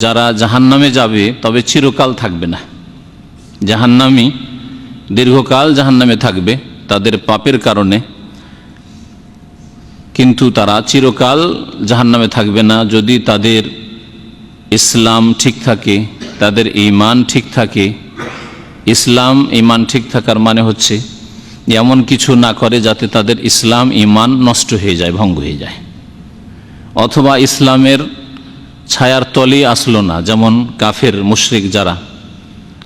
যারা জাহান্নামে যাবে, তবে চিরকাল থাকবে না। জাহান্নামি দীর্ঘকাল জাহান্নামে থাকবে তাদের পাপের কারণে। কিন্তু তারা চিরকাল জাহান্নামে থাকবে না। যদি তাদের ইসলাম ঠিক থাকে, তাদের ইমান ঠিক থাকে, ইসলাম ইমান ঠিক থাকার মানে হচ্ছে এমন কিছু না করে যাতে তাদের ইসলাম ইমান নষ্ট হয়ে যায়, ভঙ্গ হয়ে যায়। অথবা ইসলামের ছায়ার তলেই আসলো না, যেমন কাফের মুশরিক যারা।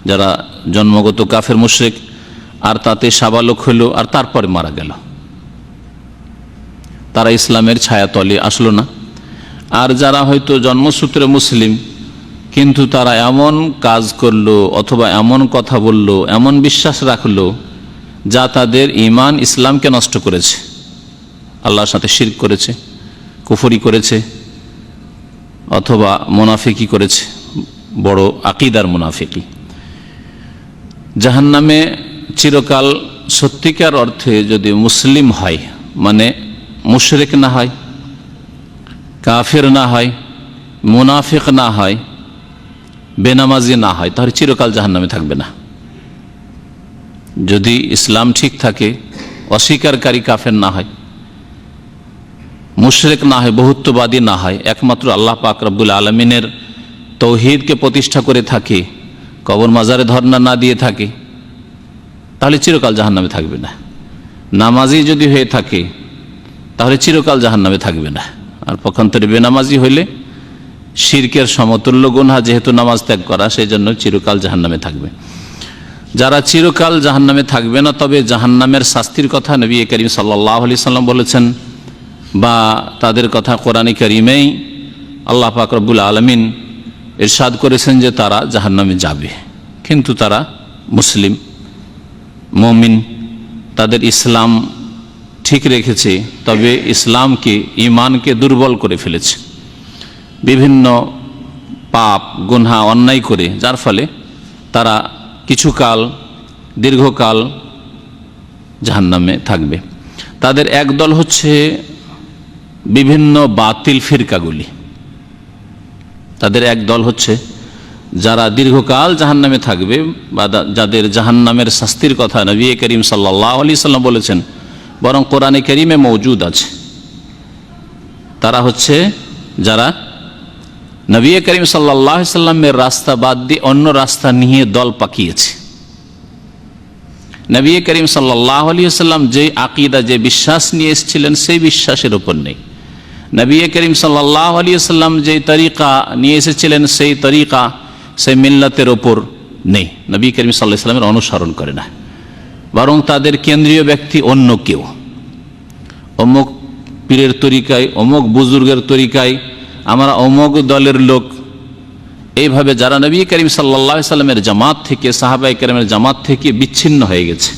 যারা জন্মগত কাফের মুশরিক, আর তাতে সাবালক হলো, আর তারপরে মারা গেল। তারা ইসলামের ছায়া তলে আসলো না। আর যারা হয়তো জন্মসূত্রে মুসলিম, কিন্তু তারা এমন কাজ করল, অথবা এমন কথা বলল, এমন বিশ্বাস রাখল, যা তাদের ইমান ইসলামকে নষ্ট করেছে। আল্লাহর সাথে শির করেছে, কুফরি করেছে অথবা মোনাফিকি করেছে, বড় আকিদার মুনাফিকি জাহান্নামে চিরকাল সত্যিকার অর্থে যদি মুসলিম হয় মানে মুশরেক না হয়, কাফের না হয়, মুনাফিক না হয়, বেনামাজি না হয়, তাহলে চিরকাল জাহান্নামে থাকবে না। যদি ইসলাম ঠিক থাকে, অস্বীকারী কাফের না হয় মুশরেক না হয়, বহুত্ববাদী না হয়, একমাত্র আল্লাহ পাক রব্বুল আলমিনের তৌহিদকে প্রতিষ্ঠা করে থাকে, কবর মাজারে ধর্ণা না দিয়ে থাকে, তাহলে চিরকাল জাহান্নামে থাকবে না। নামাজি যদি হয়ে থাকে, তাহলে চিরকাল জাহান্নামে থাকবে না। আর পক্ষান্তরে বেনামাজি হইলে শিরকের সমতুল্য গুনহা যেহেতু নামাজ ত্যাগ করা সেই জন্য চিরকাল জাহান নামে থাকবে। যারা চিরকাল জাহান্নামে থাকবে না, তবে জাহান্নামের শাস্তির কথা নবী করিম সাল্লাহ আলি সাল্লাম বলেছেন বা তাদের কথা কোরআন করিমেই আল্লাহ রব্বুল আলমিন এরশাদ করেছেন যে তারা জাহান্নামে যাবে। কিন্তু তারা মুসলিম, মমিন, তাদের ইসলাম ঠিক রেখেছে, তবে ইসলামকে ইমানকে দুর্বল করে ফেলেছে। বিভিন্ন পাপ, গুনহা, অন্যায় করে, যার ফলে তারা কিছুকাল, দীর্ঘকাল জাহান্নামে থাকবে। তাদের এক দল হচ্ছে বিভিন্ন বাতিল ফিরকাগুলি। তাদের এক দল হচ্ছে যারা দীর্ঘকাল জাহান্নামে থাকবে বা যাদের জাহান্নামের শাস্তির কথা নবী করিম সাল্লাহ আলি সাল্লাম বলেছেন, বরং কোরআনে করিমে মৌজুদ আছে। তারা হচ্ছে যারা নবী করিম সাল্লাহ সাল্লামের রাস্তা বাদ দিয়ে অন্য রাস্তা নিয়ে দল পাকিয়েছে। নবী করিম সাল্লাহ আলী সাল্লাম যে আকিদা, যে বিশ্বাস নিয়ে এসেছিলেন, সেই বিশ্বাসের ওপর নেই। নবী করিম সাল্লাহ আলী যে তরিকা নিয়ে এসেছিলেন, সেই তরিকা, সেই মিল্লাতের ওপর নেই। নবী করিম সাল্লাহ সাল্লামের অনুসরণ করে না। বরং তাদের কেন্দ্রীয় ব্যক্তি অন্য কেউ। অমুক পীরের তরিকায়, অমুক বুজুর্গের তরিকায়, আমরা অমুক দলের লোক। এইভাবে যারা নবী করিম সাল্লা সাল্লামের জামাত থেকে সাহাবাই করিমের জামাত থেকে বিচ্ছিন্ন হয়ে গেছে,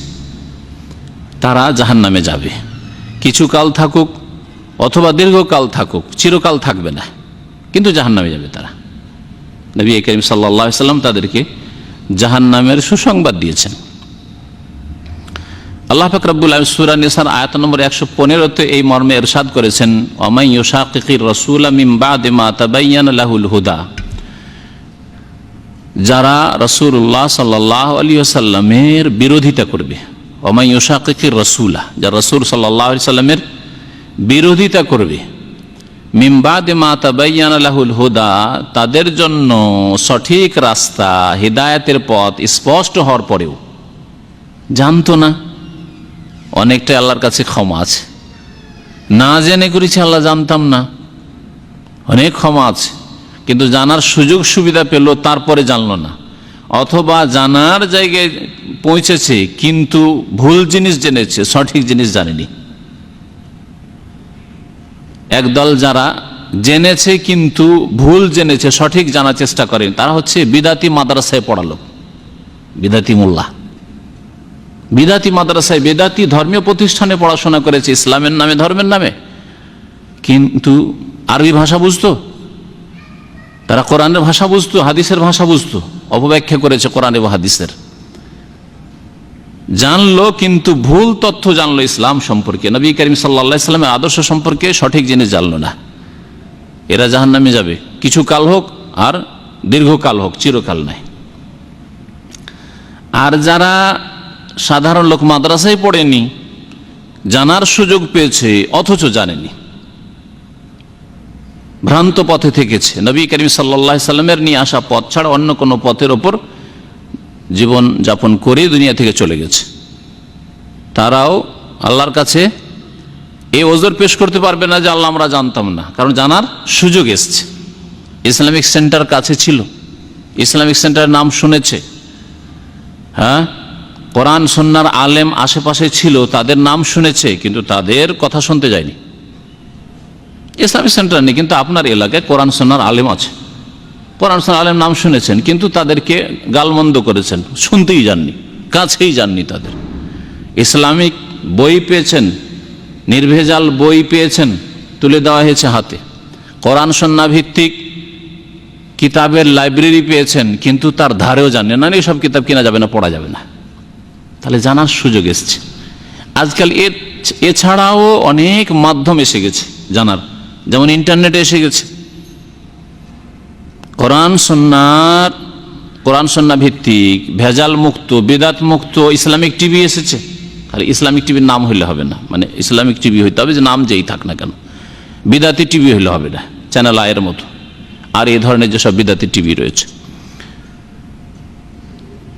তারা জাহান নামে যাবে। কিছু কাল থাকুক অথবা দীর্ঘকাল থাকুক, চিরকাল থাকবে না, কিন্তু জাহান নামে যাবে তারা। নবী করিম সাল্লা সাল্লাম তাদেরকে জাহান নামের সুসংবাদ দিয়েছেন। আল্লাহ ফাকরাবুল সুরা নিসার আয়াত নম্বর একশো পনেরোতে এই মর্মে এরশাদ করেছেন অমাই ইউশাকির রসুল মিমবাদিমা হুদা। যারা রসুল্লাহ সাল্লাহ আলী আসাল্লামের বিরোধিতা করবে অমাই ইউশাকির রসুলা, যারা রসুল সাল্লাহ আলি সাল্লামের বিরোধিতা করবে। মিমবাদ মা তাবাইয়ান লাহুল হুদা, তাদের জন্য সঠিক রাস্তা, হৃদায়তের পথ স্পষ্ট হওয়ার পরেও। জানতো না। অনেকটাই আল্লাহর কাছে ক্ষমা আছে। না জেনে করেছি আল্লাহ জানতাম না। অনেক ক্ষমা আছে। কিন্তু জানার সুযোগ সুবিধা পেল, তারপরে জানল না। অথবা জানার জায়গায় পৌঁছেছে, কিন্তু ভুল জিনিস জেনেছে, সঠিক জিনিস জানেনি। একদল যারা জেনেছে কিন্তু ভুল জেনেছে, সঠিক জানার চেষ্টা করেন, তারা হচ্ছে বিদাতি মাদ্রাসায় পড়ালো। বিদাতি মোল্লা। বিদাতি মাদ্রাসায়, বেদাতি ধর্মীয় প্রতিষ্ঠানে পড়াশোনা করেছে, ইসলামের নামে, ধর্মের নামে। কিন্তু আরবি ভাষা বুঝতো? তারা কোরআনের ভাষা বুঝতো, হাদিসের ভাষা বুঝতো, অপব্যাখ্যা করেছে কোরআন এবং হাদিসের। জানলো, কিন্তু ভুল তথ্য জানলো ইসলাম সম্পর্কে। নবী করিম সাল্লা আদর্শ সম্পর্কে সঠিক জিনিস জানলো না। এরা জাহান নামে যাবে। কিছু কাল হোক আর দীর্ঘকাল হোক, চিরকাল নাই। আর যারা সাধারণ লোক মাদ্রাসায় পড়েনি, জানার সুযোগ পেয়েছে, অথচ জানেনি। ভ্রান্ত পথে থেকেছে। নবী করিম সাল্লা সাল্লামের নিয়ে আসা পথ ছাড়া অন্য কোনো পথের ওপর জীবন যাপন করে দুনিয়া থেকে চলে গেছে। তারাও আল্লাহর কাছে এই ওজোর পেশ করতে পারবে না যে আল্লাহ আমরা জানতাম না। কারণ জানার সুযোগ এসছে। ইসলামিক সেন্টার কাছে ছিল। ইসলামিক সেন্টারের নাম শুনেছে। হ্যাঁ? কোরআন সন্ন্যার আলেম আশেপাশে ছিল, তাদের নাম শুনেছে, কিন্তু তাদের কথা শুনতে যায়নি। ইসলামিক সেন্টার নেই, কিন্তু আপনার এলাকায় কোরআন সন্ন্যার আলেম আছে। কোরআন আলেম নাম শুনেছেন, কিন্তু তাদেরকে গালমন্দ করেছেন, শুনতেই যাননি, কাছেই যাননি তাদের। ইসলামিক বই পেয়েছেন, নির্ভেজাল বই পেয়েছেন, তুলে দেওয়া হয়েছে হাতে। কোরআন সন্না ভিত্তিক কিতাবের লাইব্রেরি পেয়েছেন, কিন্তু তার ধারেও জানেন না সব কিতাব কেনা যাবে না, পড়া যাবে না। তাহলে জানার সুযোগ এসছে। আজকাল এর, এছাড়াও অনেক মাধ্যম এসে গেছে জানার। যেমন ইন্টারনেটে এসে গেছে। কোরআন সন্ন্যার কোরআন সন্না ভিত্তিক, ভেজাল মুক্ত, বেদাত মুক্ত, ইসলামিক টিভি এসেছে। খালি ইসলামিক টিভির নাম হইলে হবে না। মানে ইসলামিক টিভি হইতে হবে যে নাম যেই থাক না কেন। বিদাতি টিভি হইলে হবে না, চ্যানেল আয়ের মতো। আর এই ধরনের যেসব বিদাতি টিভি রয়েছে।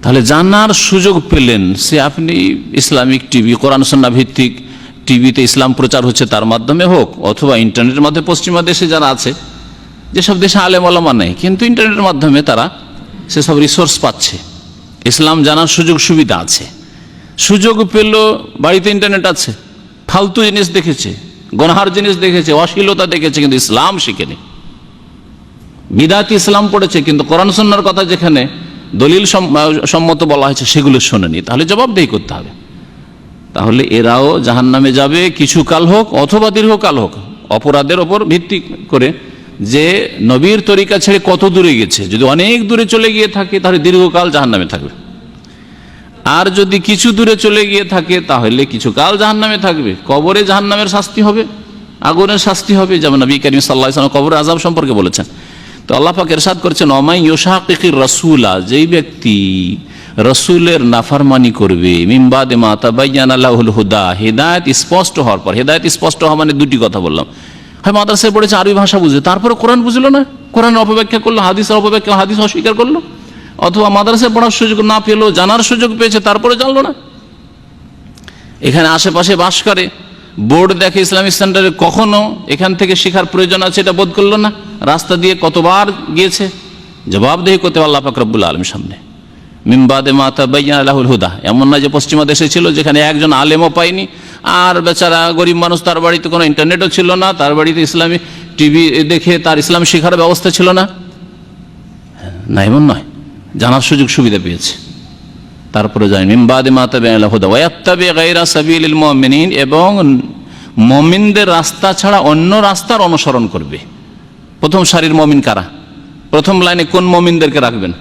তাহলে জানার সুযোগ পেলেন সে আপনি ইসলামিক টিভি কোরআন সন্না ভিত্তিক টিভিতে ইসলাম প্রচার হচ্ছে তার মাধ্যমে হোক, অথবা ইন্টারনেটের মাধ্যমে পশ্চিমা দেশে যারা আছে যেসব দেশে আলেম আলমা নেই, কিন্তু ইন্টারনেটের মাধ্যমে তারা সেসব রিসোর্স পাচ্ছে। ইসলাম জানার সুযোগ সুবিধা আছে। সুযোগ পেল বাড়িতে ইন্টারনেট আছে। ফালতু জিনিস দেখেছে গনহার জিনিস দেখেছে, অশ্লীলতা দেখেছে, কিন্তু ইসলাম শিখেনি। বিদাত ইসলাম পড়েছে, কিন্তু কোরআন সন্ন্যার কথা যেখানে দলিল সম্মত বলা হয়েছে, সেগুলো শোনেনি। তাহলে জবাবদেহি করতে হবে। তাহলে এরাও জাহান নামে যাবে, কিছু কাল হোক, অথবা দীর্ঘকাল হোক, অপরাধের ওপর ভিত্তি করে যে নবীর তরিকা ছেড়ে কত দূরে গেছে? যদি অনেক দূরে চলে গিয়ে থাকে, তাহলে দীর্ঘকাল জাহান নামে থাকবে। আর যদি কিছু দূরে চলে গিয়ে থাকে, তাহলে কিছুকাল জাহান নামে থাকবে। কবরে জাহান নামের শাস্তি হবে, আগুনের শাস্তি হবে, যেমন নবী করিম সাল্লাহ কবরের আজাব সম্পর্কে বলেছেন। তো আল্লাহ পাক এরশাদ করছেন অমাই ইয়োশাকির রসুলা যেই ব্যক্তি রসুলের নাফারমানি করবে মিমবাদে মাতা বাইয়ান আল্লাহুল হুদা। হেদায়ত স্পষ্ট হওয়ার পর, হেদায়ত স্পষ্ট হওয়া মানে দুটি কথা বললাম। হয় মাদ্রাসায় পড়েছে আরবি ভাষা বুঝে। তারপরে কোরআন বুঝলো না? কোরআনের অপব্যাখ্যা করল হাদিসের অপব্যাখ্যা, হাদিস অস্বীকার করল? অথবা মাদ্রাসায় পড়ার সুযোগ না পেল জানার সুযোগ পেয়েছে, তারপরে জানলো না? এখানে আশেপাশে বাস করে, বোর্ড দেখে ইসলামিক সেন্টারে কখনো এখান থেকে শেখার প্রয়োজন আছে এটা বোধ করল না? রাস্তা দিয়ে কতবার গিয়েছে? জবাবদেহি করতে আল্লাহ ফাকরবুল আলম সামনে। মিমবাদে মাতা বাইয়ান আল্লাহুল হুদা। এমন না যে পশ্চিমা দেশে ছিল যেখানে একজন আলেমও পায়নি আর বেচারা গরিব মানুষ, তার বাড়িতে কোনো ইন্টারনেটও ছিল না, তার বাড়িতে ইসলামী টিভি দেখে তার ইসলাম শেখার ব্যবস্থা ছিল না। না, এমন নয়। জানার সুযোগ সুবিধা পেয়েছে। তারপরে জানি মিমবাদে মাতা বাইয়ান হুদা ওয়াত্তাবে গাইরা সাবিল মুমিনিন এবং মমিনদের রাস্তা ছাড়া অন্য রাস্তার অনুসরণ করবে। প্রথম সারির মমিন কারা? প্রথম লাইনে কোন মমিনদেরকে রাখবেন?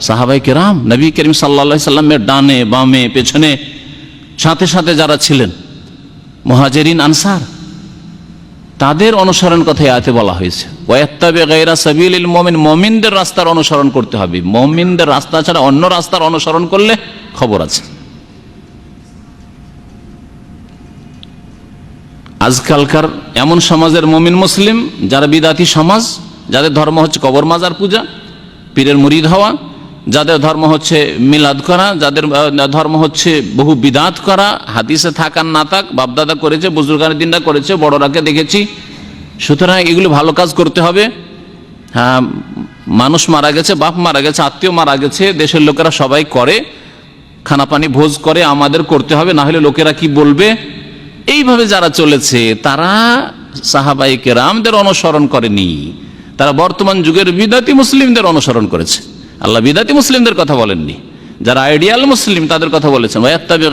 সাহাবাই কেরাম, নবী করিম সাল্লা সাল্লামের ডানে, বামে, পেছনে সাথে সাথে যারা ছিলেন, মহাজেরিন, আনসার, তাদের অনুসরণ কথা আয়তে বলা হয়েছে। ওয়াত্তাবে গাইরা সাবিল মমিন, মমিনদের রাস্তার অনুসরণ করতে হবে। মমিনদের রাস্তা ছাড়া অন্য রাস্তার অনুসরণ করলে খবর আছে। আজকালকার এমন সমাজের মমিন মুসলিম, যারা বিদাতি সমাজ, যাদের ধর্ম হচ্ছে কবর মাজার পূজা, পীরের মুরিদ হওয়া যাদের ধর্ম হচ্ছে মিলাদ করা, যাদের ধর্ম হচ্ছে বহু বিদাত করা, হাদিসে থাকার না থাক বাপদাদা করেছে, বুজুর্গানের দিনটা করেছে, বড়রাকে দেখেছি। সুতরাং এগুলো ভালো কাজ করতে হবে। হ্যাঁ মানুষ মারা গেছে, বাপ মারা গেছে, আত্মীয় মারা গেছে, দেশের লোকেরা সবাই করে, খানাপানি, ভোজ করে, আমাদের করতে হবে না হলে লোকেরা কি বলবে? এইভাবে যারা চলেছে, তারা সাহাবাই কেরামদের অনুসরণ করেনি। তারা বর্তমান যুগের বিদাতি মুসলিমদের অনুসরণ করেছে। আল্লাহ বিদাতি মুসলিমদের কথা বলেননি। যারা আইডিয়াল মুসলিম তাদের কথা বলেছেন। ওয়াত্তাবি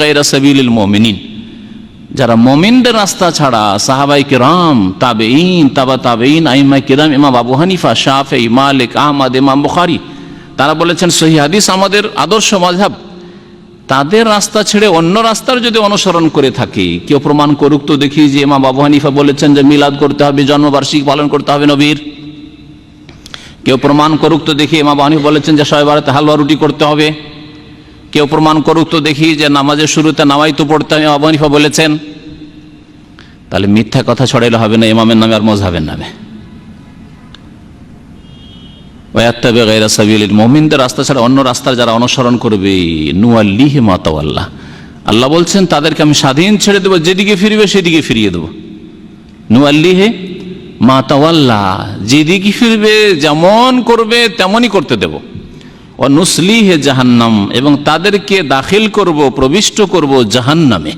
যারা মমিনদের রাস্তা ছাড়া সাহাবাই কিরাম তাবে ইন তাবা তাবে ইন আইমা কিরাম, ইমাম আবু হানিফা শাফে মালিক, আহমদ, ইমাম বুখারি, তারা বলেছেন সহি হাদিস আমাদের আদর্শ মাঝাব তাদের রাস্তা ছেড়ে অন্য রাস্তার যদি অনুসরণ করে থাকে, কেউ প্রমাণ করুক তো দেখি যে ইমাম আবু হানিফা বলেছেন যে মিলাদ করতে হবে, জন্মবার্ষিকী পালন করতে হবে নবীর। কেউ প্রমাণ করুক তো দেখি মা বাহানি বলেছেন যে সবাই বাড়িতে হালুয়া রুটি করতে হবে। কেউ প্রমাণ করুক তো দেখি যে নামাজের শুরুতে নামাই তো পড়তে হবে আবু হানিফা বলেছেন। তাহলে মিথ্যা কথা ছড়াইলে হবে না, ইমামের নামে আর মজহাবের নামে। ওয়াত্তাবে রাস্তা ছাড়া অন্য রাস্তার যারা অনুসরণ করবে, নুয়াল্লিহ মাতাওয়াল্লাহ আল্লাহ বলছেন, তাদেরকে আমি স্বাধীন ছেড়ে দেবো, যেদিকে ফিরবে সেদিকে ফিরিয়ে দেবো। নুয়াল্লিহে মাতাওয়াল্লাহ যেদিকে ফিরবে, যেমন করবে, তেমনই করতে দেব। ও নুসলিহে জাহান্নাম, এবং তাদেরকে দাখিল করব, প্রবিষ্ট করব জাহান্নামে।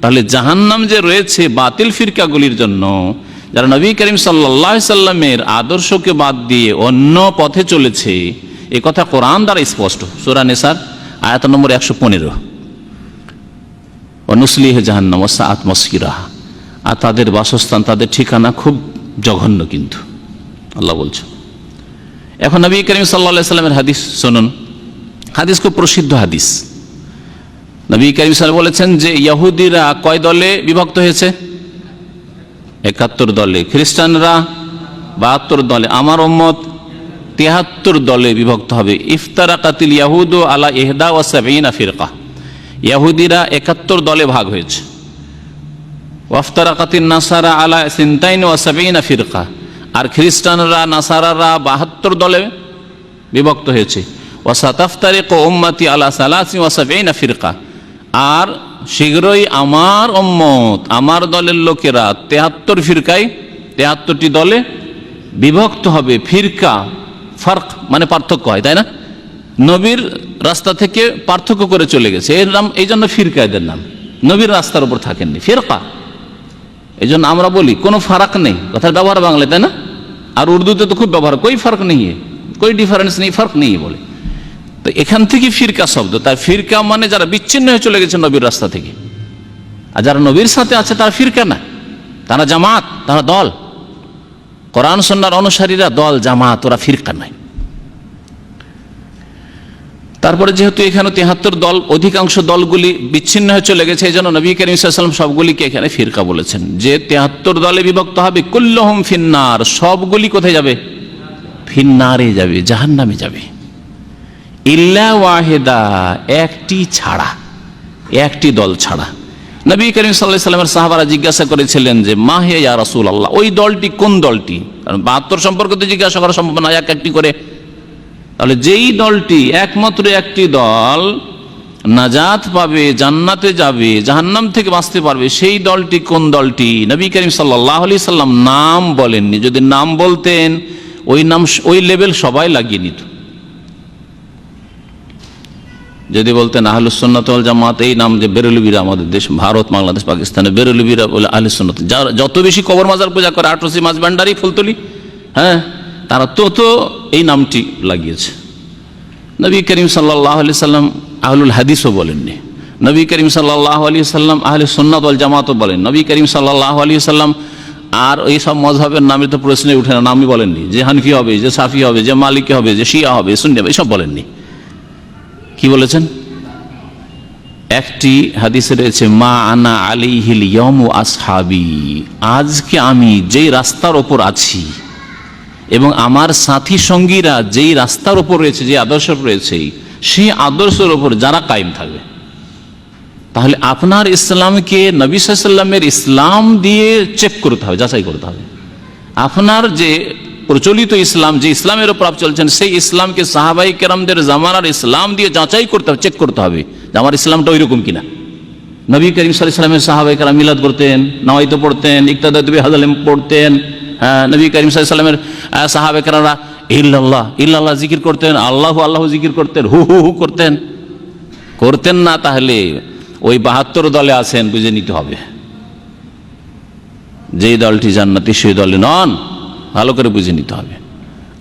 তাহলে জাহান্নাম যে রয়েছে, বাতিল ফিরকাগুলির জন্য, যারা নবী করিম সাল্লাহ সাল্লামের আদর্শকে বাদ দিয়ে অন্য পথে চলেছে, এ কথা কোরআন দ্বারা স্পষ্ট। সুরা নেসার, আয়াত নম্বর একশো পনেরো। অনুসলিহে জাহান্নাম সাত মস্কিরা আর তাদের বাসস্থান, তাদের ঠিকানা খুব জঘন্য কিন্তু। আল্লাহ বলছে। এখন নবী করিম সাল্লা সাল্লামের হাদিস শুনুন। হাদিস খুব প্রসিদ্ধ হাদিস। নবী করিম সাল্লাম বলেছেন যে ইয়াহুদিরা কয় দলে বিভক্ত হয়েছে? একাত্তর দলে। খ্রিস্টানরা বাহাত্তর দলে। আমার ওম্মত তেহাত্তর দলে বিভক্ত হবে। ইফতারা কাতিল ইয়াহুদ আলা এহদা ও সাবিনা ফিরকা। ইয়াহুদিরা একাত্তর দলে ভাগ হয়েছে। ওয়াফতারা কাতিল নাসারা আলা সিনতাইন ও সাবিনা ফিরকা। আর খ্রিস্টানরা, নাসারারা বাহাত্তর দলে বিভক্ত হয়েছে। ওয়াসাতাফতারিক উম্মাতি আলা সালাসি ওয়াসাবিনা ফিরকা। আর শীঘ্রই আমার উম্মত, আমার দলের লোকেরা তেহাত্তর ফিরকায় তেহাত্তরটি দলে বিভক্ত হবে। ফিরকা, ফার্ক মানে পার্থক্য হয়, তাই না? নবীর রাস্তা থেকে পার্থক্য করে চলে গেছে। এর নাম, এই জন্য ফিরকা এদের নাম। নবীর রাস্তার উপর থাকেননি। ফিরকা। এই জন্য আমরা বলি, কোনো ফারাক নেই। কথার ব্যবহার বাংলায়, তাই না? আর উর্দুতে তো খুব ব্যবহার, কই ফার্ক নেই কই ডিফারেন্স নেই, ফার্ক নেই বলে। তো এখান থেকে ফিরকা শব্দ, তার ফিরকা মানে যারা বিচ্ছিন্ন হয়ে চলে গেছে নবীর রাস্তা থেকে। আর যারা নবীর সাথে আছে, তারা ফিরকা না। তারা জামাত, তারা দল। কোরআন সন্ন্যার অনুসারীরা দল, জামাত, ওরা ফিরকা নাই তারপরে যেহেতু এখানে তেহাত্তর দল, অধিকাংশ দলগুলি বিচ্ছিন্ন হয়ে চলে গেছে এই জন্য নবী করিম সাল্লাম সবগুলিকে এখানে ফিরকা বলেছেন। যে তেহাত্তর দলে বিভক্ত হবে, কুল্লহম ফিন্নার, সবগুলি কোথায় যাবে? ফিন্নারে যাবে, জাহান্নামে যাবে। ইল্লা ওয়াহেদা, একটি ছাড়া, একটি দল ছাড়া। নবী করিম সাল্লাহ সাল্লামের সাহাবারা জিজ্ঞাসা করেছিলেন যে মাহে ইয়া রাসুল আল্লাহ ওই দলটি কোন দলটি? কারণ বাহাত্তর সম্পর্কে তো জিজ্ঞাসা করা সম্ভব না এক একটি করে। তাহলে যেই দলটি একমাত্র একটি দল নাজাত পাবে, জান্নাতে যাবে, জাহান্নাম থেকে বাঁচতে পারবে, সেই দলটি কোন দলটি? নবী করিম সাল্লাহ আলি সাল্লাম নাম বলেননি। যদি নাম বলতেন, ওই নাম, ওই লেভেল সবাই লাগিয়ে নিত। যদি বলতেন আহলুসন্নতল জামাত, এই নাম যে বেরুলবিরা আমাদের দেশ, ভারত, বাংলাদেশ, পাকিস্তানে, বেরুলবিরা বলে আহলুসন্নত যারা যত বেশি কবর মাজার পূজা করে আটরসি মাছ ভান্ডারি ফুলতলি হ্যাঁ? তারা তত এই নামটি লাগিয়েছে। নবী করিম সাল্লাহ আলি সাল্লাম আহলুল হাদিসও বলেননি। নবী করিম সাল্লাহ আলী সাল্লাম আহলে সন্ন্যত আল জামাতও বলেন নবী করিম সাল্লাহ আলী সাল্লাম আর এই সব মজহাবের নামে তো প্রশ্নে উঠে না, নামই বলেননি। যে হানফি হবে, যে সাফি হবে, যে মালিকি হবে, যে শিয়া হবে, সুন্নি হবে, এসব বলেননি। কি বলেছেন? একটি হাদিসে রয়েছে, মা আনা আলিহিল ইয়ম আসহাবি। আজকে আমি যেই রাস্তার ওপর আছি এবং আমার সাথী সঙ্গীরা যেই রাস্তার ওপর রয়েছে যে আদর্শ রয়েছে, সেই আদর্শের ওপর যারা কায়েম থাকবে। তাহলে আপনার ইসলামকে নবী সাল্লামের ইসলাম দিয়ে চেক করতে হবে, যাচাই করতে হবে। আপনার যে প্রচলিত ইসলাম, যে ইসলামের ওপর চলছেন, সেই ইসলামকে সাহাবাই কেরামদের জামানার ইসলাম দিয়ে যাচাই করতে হবে চেক করতে হবে যে আমার ইসলামটা ওই রকম কিনা। নবী করিম সাল ইসলামের সাহাবাই কেরাম মিলাদ করতেন নওয়াইতো পড়তেন ইকতাদা দুবি পড়তেন হ্যাঁ নবী করিম সাল ইসলামের সাহাবে কেরামরা ইল্লাল্লাহ ইল্লাল্লাহ জিকির করতেন, আল্লাহ আল্লাহ জিকির করতেন, হু হু হু করতেন। করতেন না তাহলে ওই বাহাত্তর দলে আছেন, বুঝে নিতে হবে। যেই দলটি জান্নাতি, সেই দলে নন, ভালো করে বুঝে নিতে হবে।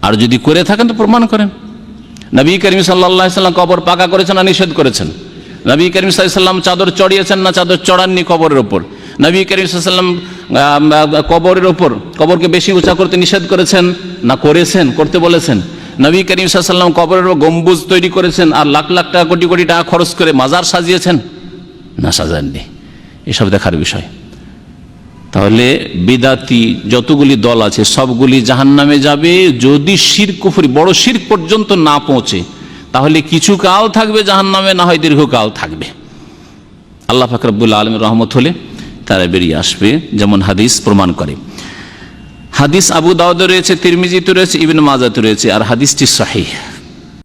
আর যদি করে থাকেন তো প্রমাণ করেন। নবী করিম সাল্লা সাল্লাম কবর পাকা করেছেন না নিষেধ করেছেন? নবী করিম সাল্লাম চাদর চড়িয়েছেন না চাদর চড়াননি কবরের ওপর নবী করিম সাল্লাম কবরের ওপর, কবরকে বেশি উঁচা করতে নিষেধ করেছেন না করেছেন, করতে বলেছেন? নবী করিম সাল্লাম কবরের গম্বুজ তৈরি করেছেন আর লাখ লাখ টাকা, কোটি কোটি টাকা খরচ করে মাজার সাজিয়েছেন? না, সাজাননি। এসব দেখার বিষয়। তাহলে বিদাতি যতগুলি দল আছে, সবগুলি জাহান্নামে যাবে, যদি শির কুফরি, বড় শির পর্যন্ত না পৌঁছে, তাহলে কিছু কাল থাকবে জাহান্নামে, না হয় দীর্ঘকাল থাকবে। আল্লাহ ফাকরাবুল আলম রহমত হলে তারা বেরিয়ে আসবে, যেমন হাদিস প্রমাণ করে। হাদিস আবু দাউদ রয়েছে, তিরমিজিতে রয়েছে, ইবিন মাজাতে রয়েছে, আর হাদিসটি সহিহ।